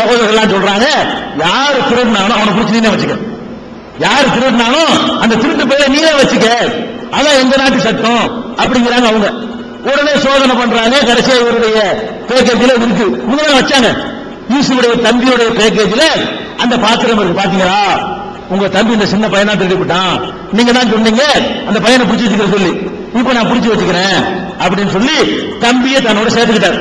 சகோதரர்கள்லாம் சொல்றாங்க யாரு திருடினானோ அவனை பிடிச்சி நீனே வச்சுக்க. யாரு திருடினானோ அந்த திருட்டு பேரை நீனே வச்சுக்க. அதான் எங்க நாட்டு சட்டம் அப்படிங்கிறாங்க அவங்க. உடனே சோதனை பண்றாங்க கடைசியா இவருடைய பேக்கேஜில் இருக்கு. முதல்ல வச்சாங்க. யூசுடைய தம்பியுடைய பேக்கேஜில் அந்த பாத்திரம் இருக்கு. பாத்தீங்களா? உங்க தம்பி இந்த சின்ன பையனா திருடி விட்டான் நீங்க தான் சொன்னீங்க அந்த பையனை பிடிச்சி வச்சுக்கிற சொல்லி. இப்ப நான் பிடிச்சி வச்சுக்கிறேன் அப்படின்னு சொல்லி தம்பியை தன்னோட சேர்த்துக்கிட்டார்.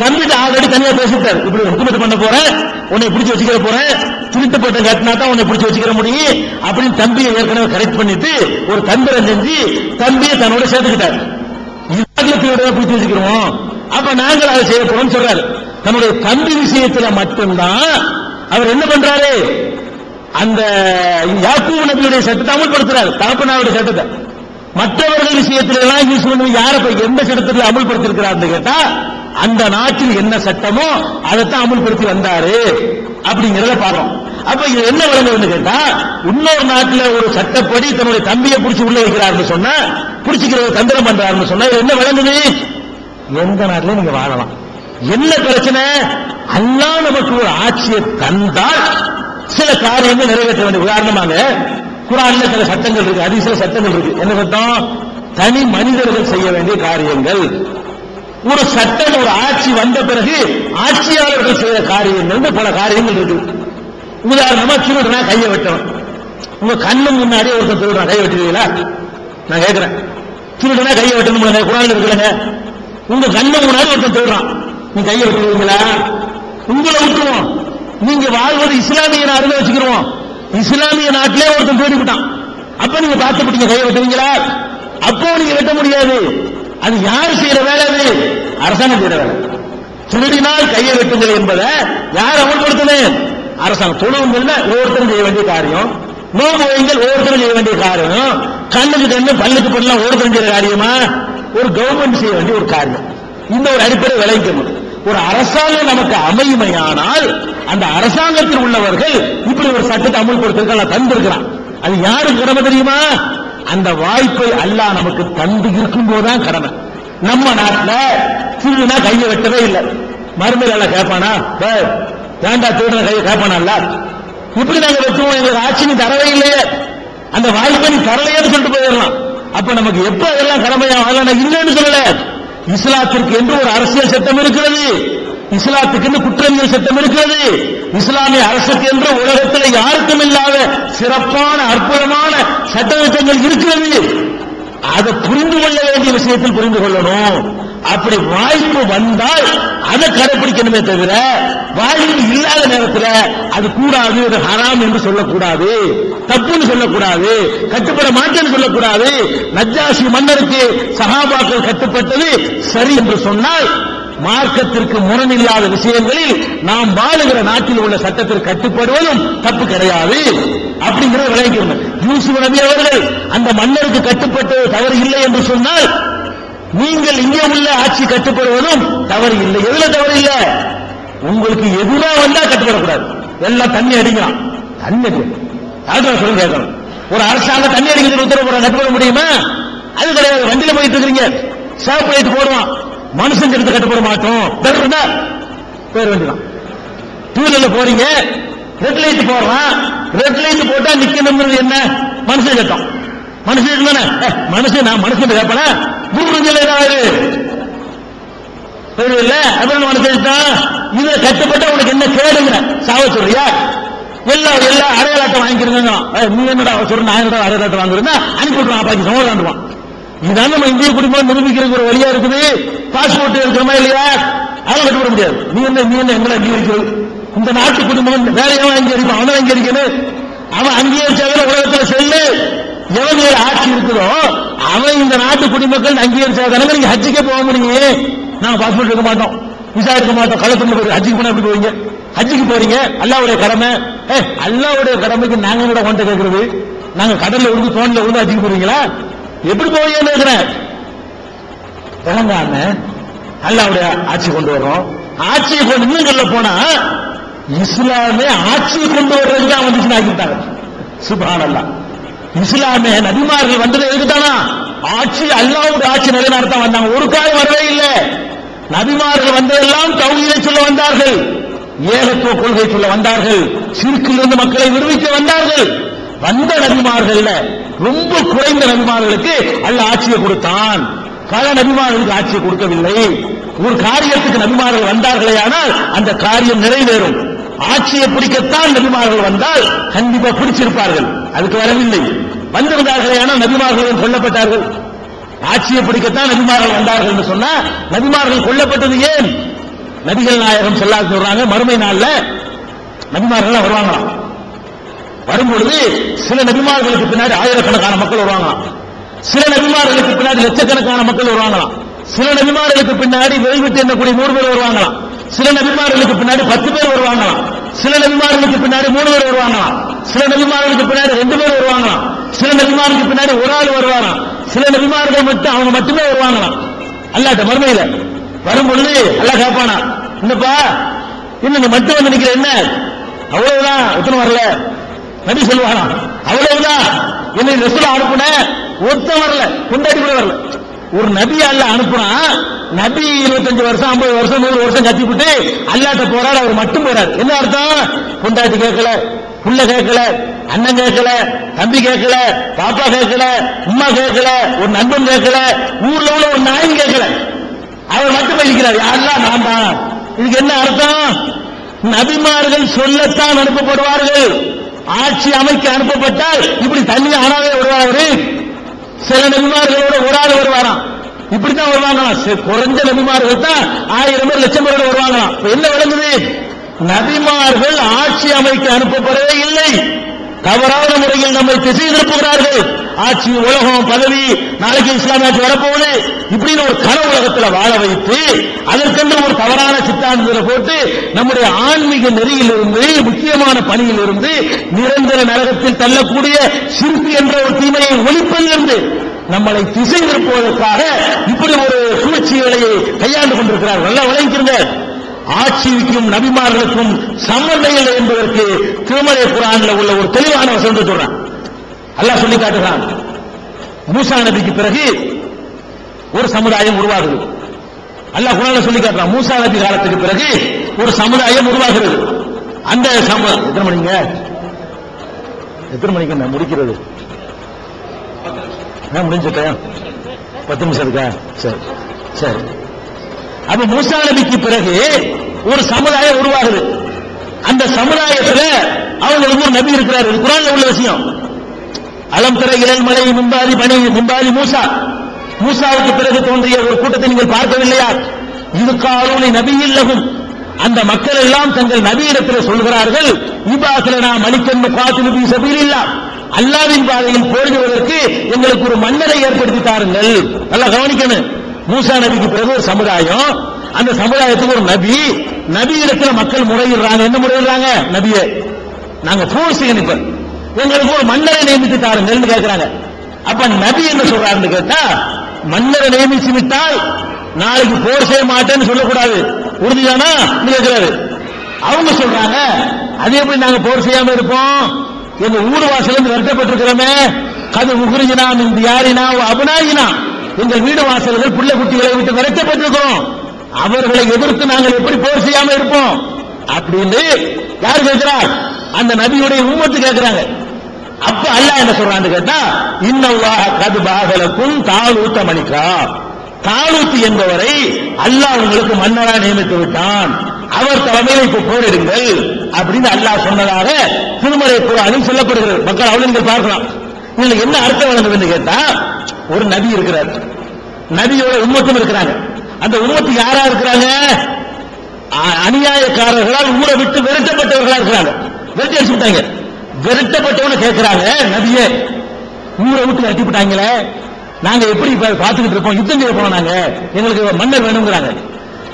தம்பிட்டு ஆல்ரெடி தனியா பேசிட்டார். இப்படி ஹுக்குமத்து பண்ண போறேன். உன்னை பிடிச்சி வச்சுக்கிற போறேன். திருட்டு பட்டம் கட்டினா தான் உன்னை பிடிச்சி வச்சுக்கிற முடியும். அப்படின்னு தம்பியை ஏற்கனவே கரெக்ட் பண்ணிட்டு ஒரு தந்திரம் செஞ்சு தம்பியை தன்னோட சேர்த்துக்கிட்டார். இஸ்லாத்தியோட பிடிச்சி வச்சுக்கிறோம்? அப்ப நாங்கள் அதை செய்ய போறோம் சொல்றாரு. தன்னுடைய தம்பி விஷயத்துல மட்டும்தான் அவர் என்ன பண்றாரு? அந்த யாக்கூப் நபியுடைய சட்டத்தை அமல்படுத்துறாரு. தாப்பனாவுடைய சட்டத்தை. மற்றவர்கள் விஷயத்துல எல்லாம் யூஸ் பண்ணி யாரை போய் எந்த சட்டத்தில் அமல்படுத்திருக்கிறார் கேட்டா அந்த நாட்டில் என்ன சட்டமோ அதைத்தான் அமுல்படுத்தி வந்தாரு அப்படிங்கறத பார்க்கணும். அப்ப இது என்ன விளங்குதுன்னு கேட்டா இன்னொரு நாட்டுல ஒரு சட்டப்படி தன்னுடைய தம்பியை பிடிச்சி உள்ள வைக்கிறாருன்னு சொன்னா பிடிச்சிக்கிறத தந்திரம் பண்றாருன்னு சொன்னா என்ன விளங்குது? எந்த நாட்டில நீங்க வாழலாம். என்ன பிரச்சனை? அல்லா நமக்கு ஒரு ஆட்சியை தந்தால் சில காரியங்கள் நிறைவேற்ற வேண்டிய உதாரணமாக குரான்ல சில சட்டங்கள் இருக்கு அதிசய சட்டங்கள் இருக்கு. என்ன சட்டம்? தனி மனிதர்கள் செய்ய வேண்டிய காரியங்கள். ஒரு சட்டம் ஒரு ஆட்சி வந்த பிறகு ஆட்சியாளர்கள் செய்த காரியங்கள் பல காரியங்கள் இருக்கு. உதாரணமா திருடுனா கையை வெட்டணும். உங்க கண்ணு முன்னாடி ஒருத்தர் திருடுறான். கையை வெட்டுவீங்களா? நான் கேட்கிறேன். திருடனா கையை வெட்டணும் குரான் இருக்கிறாங்க உங்க கண்ணு முன்னாடி ஒருத்தன் திருடுறான். நீ கையை வெட்டுவீங்களா? உங்களை விட்டுருவோம். நீங்க வாழ்வது இஸ்லாமிய நாடுல வச்சுக்கிறோம் இஸ்லாமிய நாட்டிலே ஒருத்தன் தேடிவிட்டான் அப்ப நீங்க பார்த்துப்பட்டீங்க. கையை வெட்டுவீங்களா? அப்போ நீங்க வெட்ட முடியாது. அது யார் செய்யற வேலை அது? அரசாங்கம் செய்யற வேலை. திருடினால் கையை வெட்டுங்கள் என்பதை யார் அமல்படுத்தினேன் அரசாங்கம். தொழுவுங்கள்ல ஒவ்வொருத்தரும் செய்ய வேண்டிய காரியம். நோம்பு வைங்கள் ஒவ்வொருத்தரும் செய்ய வேண்டிய காரியம். கண்ணுக்கு கண்ணு பல்லுக்கு பண்ணலாம் ஒவ்வொருத்தரும் செய்யற காரியமா? ஒரு கவர்மெண்ட் செய்ய வேண்டிய ஒரு காரியம். இந்த ஒரு அடிப்படை விளைவிக்கணும் ஒரு அரசாங்கம் நமக்கு அமையுமையானால் அந்த அரசாங்கத்தில் உள்ளவர்கள் இப்படி ஒரு சட்டத்தை அமல்படுத்திருக்க தந்திருக்கிறான். அது யாருக்கு கடமை தெரியுமா? அந்த வாய்ப்பை அல்லாஹ் நமக்கு தந்து இருக்கும் போதுதான் கடமை. நம்ம நாட்டில் திருடுனா கையை வெட்டவே இல்லை. மருமையில கேட்பானா டேய், ஏன்டா திருடுன கையை கேட்பானா இப்படி நாங்க வெட்டுவோம் எங்களுக்கு ஆட்சி நீ தரவே இல்லையே. அந்த வாய்ப்பை நீ தரலையேன்னு சொல்லிட்டு போயிடலாம். அப்ப நமக்கு எப்ப அதெல்லாம் கடமையாக இல்லைன்னு சொல்லல. இஸ்லாத்திற்கு என்று ஒரு அரசியல் சட்டம் இருக்கிறது. இஸ்லாத்துக்கு என்று குற்றவியல் சட்டம் இருக்கிறது. இஸ்லாமிய அரசுக்கு என்று உலகத்தில் யாருக்கும் இல்லாத சிறப்பான அற்புதமான சட்டத்திட்டங்கள் இருக்கிறது. அதை புரிந்து கொள்ள வேண்டிய விஷயத்தில் புரிந்து கொள்ளணும். அப்படி வாய்ப்பு வந்தால் அதை கடைபிடிக்கணுமே தவிர வாய்ப்பு இல்லாத நேரத்தில் அது கூடாது அது ஹராம் என்று சொல்லக்கூடாது தப்புன்னு சொல்லக்கூடாது கட்டுப்பட மாட்டேன்னு சொல்லக்கூடாது. நஜாசி மன்னருக்கு சகாபாக்கள் கட்டுப்பட்டது சரி என்று சொன்னால் மார்க்கத்திற்கு முரணில்லாத விஷயங்களில் நாம் வாழுகிற நாட்டில் உள்ள சட்டத்திற்கு கட்டுப்படுவதும் தப்பு கிடையாது. அப்படிங்கிறத விளங்கிக்கணும் யூசுப் நபி அவர்கள் அந்த மன்னருக்கு கட்டுப்பட்டு தவறு இல்லை என்று சொன்னால் நீங்கள் இங்கே உள்ள ஆட்சி கட்டுப்படுவதும் தவறு இல்லை. எதுல தவறு இல்லை? உங்களுக்கு எதுவா வந்தா கட்டுப்படக்கூடாது. எல்லாம் தண்ணி அடிக்கலாம். தண்ணி அடிக்கணும் டாக்டர் கேட்கணும். ஒரு அரசாங்கம் தண்ணி அடிக்கிறது உத்தரவு போட கட்டுப்பட முடியுமா? அது கிடையாது. வண்டியில போயிட்டு இருக்கிறீங்க. சேப் போடுவான். மனுஷன் எடுத்து கட்டுப்பட மாட்டோம். பேர் வேண்டியதான் டூ வீலர்ல போறீங்க. ரெட் லைட் போடுறான். ரெட் லைட் போட்டா நிக்கணும்ன்றது என்ன? மனுஷன் சட்டம் மனுஷன் தானே? ஏ, மனுஷன் நான் மனுஷன் கேட்பனா? பூமியில் ஏதாவது இல்ல அப்புறம் மனுஷன் தான் இதுல கட்டுப்பட்ட உனக்கு என்ன கேடுங்கிற. சாவ சொல்றியா? எல்லாம் எல்லாம் அடையாள அட்டை வாங்கிக்கிறீங்க நீ என்னடா சொல்ற? நான் என்னடா அடையாள அட்டை வாங்குறேன்னா அனுப்பி விட்டுருவான் அப்பாக்கு சமாதானவான் இதுதான் நம்ம இந்திய குடும்பம் நிரூபிக்கிறதுக்கு ஒரு வழியா இருக்குது. பாஸ்போர்ட் இருக்கிறமா இல்லையா? அதை கட்டுப்பட முடியாது. நீ என்ன நீ என்ன எங்களை அங்கீகரிக்கிறது? இந்த நாட்டு குடிமகன் வேற எவன் அவன் அங்கே அங்கீகரிக்கணும் அவன் அங்கேயே அங்கீகரிச்சாவே உலகத்துல செல்லு. எவன் ஆட்சி இருக்குதோ அவன் இந்த நாட்டு குடிமக்கள் அங்கீகரிச்சாதானே நீங்க ஹஜ்ஜிக்கே போக முடியும் நாங்க பாஸ்போர்ட் இருக்க மாட்டோம். விசா இருக்க மாட்டோம். கலத்துல போய் ஹஜ்ஜிக்கு போனா எப்படி போவீங்க? ஹஜ்ஜிக்கு போறீங்க? அல்லாவுடைய கடமை. ஏ அல்லாவுடைய கடமைக்கு நாங்க கூட கொண்டு கேட்கறது நாங்க கடல்ல விழுந்து தோண்ல விழுந்து ஹஜ்ஜிக்கு போறீங்களா? எப்படி போவீங்கன்னு இருக்கிறேன் தெலங்கான அல்லாவுடைய ஆட்சி கொண்டு வர்றோம் ஆட்சியை கொண்டு இன்னும் போனா இஸ்லாமே ஆட்சியை கொண்டு வர்றதுக்கு தான் வந்துச்சுன்னு ஆக்கிட்டாங்க. சுபான் அல்லா இஸ்லாமே நபிமார்கள் வந்தது எதுக்குதானா? ஆட்சி அல்லாவுடைய ஆட்சி நிலைநாட்டத்தான் வந்தாங்க. ஒரு காலம் வரவே இல்லை. நபிமார்கள் வந்ததெல்லாம் தௌஹீதை சொல்ல வந்தார்கள். ஏகத்துவ கொள்கை சொல்ல வந்தார்கள். சிறுக்கிலிருந்து மக்களை விடுவிக்க வந்தார்கள். வந்த நபிமார்கள் ரொம்ப குறைந்த நபிமார்களுக்கு அல்ல ஆட்சியை கொடுத்தான். பல நபிமார்களுக்கு ஆட்சியை கொடுக்கவில்லை. ஒரு காரியத்துக்கு நபிமார்கள் வந்தார்களே ஆனால் அந்த காரியம் நிறைவேறும். ஆட்சியை பிடிக்கத்தான் நபிமார்கள் வந்தால் கண்டிப்பா பிடிச்சிருப்பார்கள். அதுக்கு வரவில்லை. வந்திருந்தார்களே ஆனால் நபிமார்கள் கொல்லப்பட்டார்கள்? ஆட்சியை பிடிக்கத்தான் நபிமார்கள் வந்தார்கள் என்று சொன்னா நபிமார்கள் கொல்லப்பட்டது ஏன்? நபிகள் நாயகம் சொல்லாது சொல்றாங்க மறுமை நாள்ல நபிமார்கள் வருவாங்களாம். வரும்பொழுது சில நபிமார்களுக்கு பின்னாடி ஆயிரக்கணக்கான மக்கள் வருவாங்களாம். சில நபிமார்களுக்கு பின்னாடி லட்சக்கணக்கான மக்கள் வருவாங்களாம். சில நபிமார்களுக்கு பின்னாடி வெளிவிட்டு எண்ணக்கூடிய நூறு பேர் வருவாங்களாம். சில நபிமார்களுக்கு பின்னாடி பத்து பேர் வருவாங்களாம் சில நபிமார்களுக்கு பின்னாடி மூணு பேர் வருவாங்களாம் சில நபிமார்களுக்கு பின்னாடி ரெண்டு பேர் வருவாங்களாம் சில நபிமார்களுக்கு பின்னாடி ஒரு ஆள் வருவாராம் சில நபிமார்கள் மட்டும் அவங்க மட்டுமே வருவாங்களாம் அல்லாட்ட மறுமையில வரும்பொழுது அல்ல கேட்பானா என்னப்பா இன்னும் நீ மட்டும் வந்து நிக்கிற என்ன? அவ்வளவுதான் எத்தனை வரல. நபி சொல்லுவானா அவ்வளவுதான். என்னை ரசூலா அனுப்புன ஒருத்தன் வரல. கொண்டாடி கூட வரல. ஒரு நபி அல்ல அனுப்புனா நபி இருபத்தஞ்சு வருஷம் ஐம்பது வருஷம் நூறு வருஷம் கத்திவிட்டு அல்லாட்ட போறாரு அவர் மட்டும் போறாரு. என்ன அர்த்தம்? பொண்டாட்டி கேட்கல புள்ள கேட்கல அண்ணன் கேட்கல தம்பி கேட்கல பாப்பா கேட்கல உம்மா கேட்கல ஒரு நண்பன் கேட்கல ஊர்ல உள்ள ஒரு நாயும் கேட்கல. அவர் மட்டும் இருக்கிறார் யாரெல்லாம்? நான் தான். இதுக்கு என்ன அர்த்தம்? நபிமார்கள் சொல்லத்தான் அனுப்பப்படுவார்கள். ஆட்சி அமைக்க அனுப்பப்பட்டால் இப்படி தண்ணி ஆனாவே வருவார் சில நபிமார்களோட ஒரு ஆள் வருவாராம். இப்படித்தான் வருவாங்களாம். குறைஞ்ச நபிமார்கள் தான் ஆயிரம் பேர் லட்சம் பேர் வருவாங்களாம். என்ன விளங்குது? நபிமார்கள் ஆட்சி அமைக்க அனுப்பப்படவே இல்லை. தவறான முறையில் நம்மை திசை திருப்புகிறார்கள். ஆட்சி உலகம் பதவி நாளைக்கு இஸ்லாமிய ஆட்சி வரப்போகுது. இப்படின்னு ஒரு கன உலகத்துல வாழ வைத்து அதற்கென்று ஒரு தவறான சித்தாந்தத்தில் போட்டு நம்முடைய ஆன்மீக நெறியிலிருந்து முக்கியமான பணியிலிருந்து நிரந்தர நரகத்தில் தள்ளக்கூடிய சிற்பி என்ற ஒரு தீமையை ஒழிப்பதிலிருந்து நம்மளை திசை திருப்புவதற்காக இப்படி ஒரு சூழ்ச்சிகளை கையாண்டு கொண்டிருக்கிறார் நல்லா விளைவிக்கிறங்க ஆட்சிக்கும் நபிமார்களுக்கும் சம்பந்தம் இல்லை என்பதற்கு திருமலை புராணில் உள்ள ஒரு தெளிவான வசந்த சொல்றான். அல்லாஹ் சொல்லி காட்டுகிறான். மூசா நபிக்கு பிறகு ஒரு சமுதாயம் உருவாகுது. அல்லாஹ் குரான சொல்லி காட்டுறான். மூசா நபி காலத்துக்கு பிறகு ஒரு சமுதாயம் உருவாகிறது. அந்த சம எத்தனை மணிங்க? எத்தனை மணிக்கு முடிக்கிறது. நான் முடிஞ்சிட்டேன் பத்து நிமிஷம் இருக்கா? சரி. சரி. அப்ப மூசா நபிக்கு பிறகு ஒரு சமுதாயம் உருவாகுது. அந்த சமுதாயத்துல அவங்களுக்கு ஒரு நபி இருக்கிறார் குரான் உள்ள விஷயம். அலம் திற இளல் மலை மும்பாதி பனி மும்பாதி மூசா. மூசாவுக்கு பிறகு தோன்றிய ஒரு கூட்டத்தை நீங்கள் பார்க்கவில்லையா? இது காலூனி நபியில்லகும் அந்த மக்கள் எல்லாம் தங்கள் நபியிடத்தில் சொல்கிறார்கள் இபாசிலனா மலிக்கன் காத்து நபி சபீலில்லா அல்லாவின் பாதையில் போடுவதற்கு எங்களுக்கு ஒரு மன்னரை ஏற்படுத்தி தாருங்கள். நல்லா கவனிக்கணும். மூசா நபிக்கு பிறகு ஒரு சமுதாயம். அந்த சமுதாயத்துக்கு ஒரு நபி. நபி இடத்துல மக்கள் முறையிடுறாங்க. என்ன முறையிடுறாங்க? நபியை. நாங்க போர் செய்யணும் இப்ப எங்களுக்கு ஒரு மன்னரை நியமித்து தாருங்கள் கேட்கிறாங்க அப்ப நபி என்ன சொல்றாருன்னு கேட்டா மன்னரை நியமிச்சு விட்டால் நாளைக்கு போர் செய்ய மாட்டேன்னு சொல்லக்கூடாது. உறுதியானா கேட்கிறாரு அவங்க சொல்றாங்க அதே எப்படி நாங்க போர் செய்யாம இருப்போம். எங்க ஊர் வாசல் இருந்து வருத்தப்பட்டிருக்கிறோமே. கது உகுரிஜினா இந்த யாரினா அபனாயினா எங்கள் வீடு வாசல்கள் புள்ள குட்டிகளை விட்டு விரட்டப்பட்டிருக்கிறோம் அவர்களை எதிர்த்து நாங்கள் எப்படி போர் செய்யாம இருப்போம்? அப்படின்னு யார் கேட்கிறார்? அந்த நபியுடைய உம்மத்து கேட்கிறாங்க. அப்ப அல்லாஹ் என்ன சொல்றான்னு கேட்டா இன்னல்லாஹ கது பாகலக்கும் தாளூத்த மணிக்கா. தாளூத்து என்பவரை அல்லாஹ் உங்களுக்கு மன்னரா நியமித்து விட்டான். அவர் தலைமையில் இப்ப போரிடுங்கள் அப்படின்னு அல்லாஹ் சொன்னதாக திருமலை குரானில் சொல்லப்படுகிறது. மக்கள் அவ்வளவு பார்க்கலாம். இதுல என்ன அர்த்தம் வழங்குதுன்னு கேட்டா ஒரு நபி இருக்கிறார். நபியோட உம்மத்தும் இருக்கிறாங்க. அந்த உம்மத்து யாரா இருக்கிறாங்க? அநியாயக்காரர்களால் ஊரை விட்டு விரட்டப்பட்டவர்களா இருக்கிறாங்க. விரட்டி அடிச்சு விட்டாங்க. விரட்டப்பட்டவன கேட்கிறாங்க நபியே. ஊரை விட்டு விரட்டி விட்டாங்களே. நாங்க எப்படி இப்ப பாத்துக்கிட்டு இருப்போம் யுத்தம் செய்ய போனோம் நாங்க. எங்களுக்கு மன்னர் வேணுங்கிறாங்க.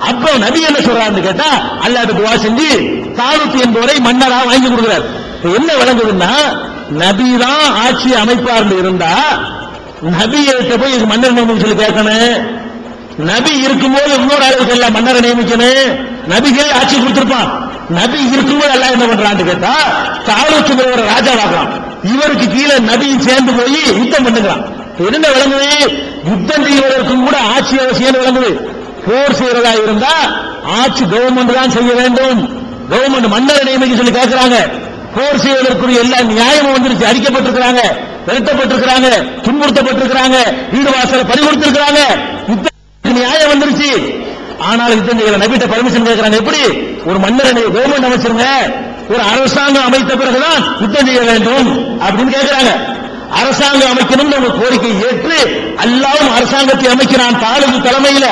அப்போ நபி என்ன சொல்றாருன்னு கேட்டா அல்லாத துவா செஞ்சு தாலூத் என்பவரை மன்னரா வாங்கி கொடுக்கிறார். என்ன விளங்குதுன்னா நபி தான் ஆட்சி அமைப்பார்னு இருந்தா நபியிட்ட போய் இது மன்னர் நியமனம் சொல்லி கேட்கணும். நபி இருக்கும்போது இன்னொரு ஆளுக்கு எல்லாம் மன்னரை நியமிக்கணும்? நபிகள் ஆட்சி கொடுத்திருப்பான். நபி இருக்கும்போது எல்லாம் என்ன பண்றான்னு கேட்டா தாலூத்துங்கிற ஒரு ராஜாவாகலாம் இவருக்கு கீழே நபியும் சேர்ந்து போய் யுத்தம் பண்ணுகிறான். என்ன விளங்குது? யுத்தம் செய்வதற்கும் கூட ஆட்சி அவசியம் விளங்குது. போர் செய்யறதா இருந்தா ஆட்சி கவர்மெண்ட் தான் செய்ய வேண்டும். கவர்மெண்ட் மன்னர் நியமிக்க சொல்லி கேட்கிறாங்க. போர் செய்வதற்குரிய எல்லா நியாயமும் வந்துருச்சு. அடிக்கப்பட்டிருக்கிறாங்க விரட்டப்பட்டிருக்கிறாங்க துன்புறுத்தப்பட்டிருக்கிறாங்க வீடு வாசலை பறிகொடுத்திருக்கிறாங்க. நியாயம் வந்துருச்சு. ஆனால் யுத்தம் செய்யல நபிட்ட பர்மிஷன் கேட்கிறாங்க. எப்படி? ஒரு மன்னர் கவர்மெண்ட் அமைச்சிருங்க. ஒரு அரசாங்கம் அமைத்த பிறகுதான் யுத்தம் செய்ய வேண்டும் அப்படின்னு கேட்கிறாங்க. அரசாங்கம் அமைக்கணும் நம்ம கோரிக்கை ஏற்று அல்லாவும் அரசாங்கத்தை அமைக்கிறான் தாலுக்கு தலைமையில.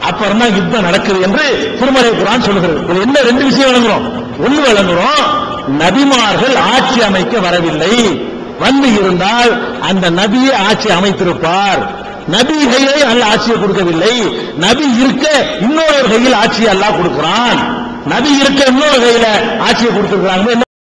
அப்புறம் தான் யுத்தம் நடக்குது என்று திருமலை குரான் சொல்லுகிறது. என்ன? ரெண்டு விஷயம் வழங்குறோம். ஒண்ணு வழங்குறோம் நபிமார்கள் ஆட்சி அமைக்க வரவில்லை. வந்து இருந்தால் அந்த நபியை ஆட்சி அமைத்திருப்பார். நபி கையிலே அல்ல ஆட்சியை கொடுக்கவில்லை. நபி இருக்க இன்னொரு கையில் ஆட்சியை அல்லா கொடுக்கிறான். நபி இருக்க இன்னொரு கையில ஆட்சியை கொடுத்திருக்கிறாங்க என்ன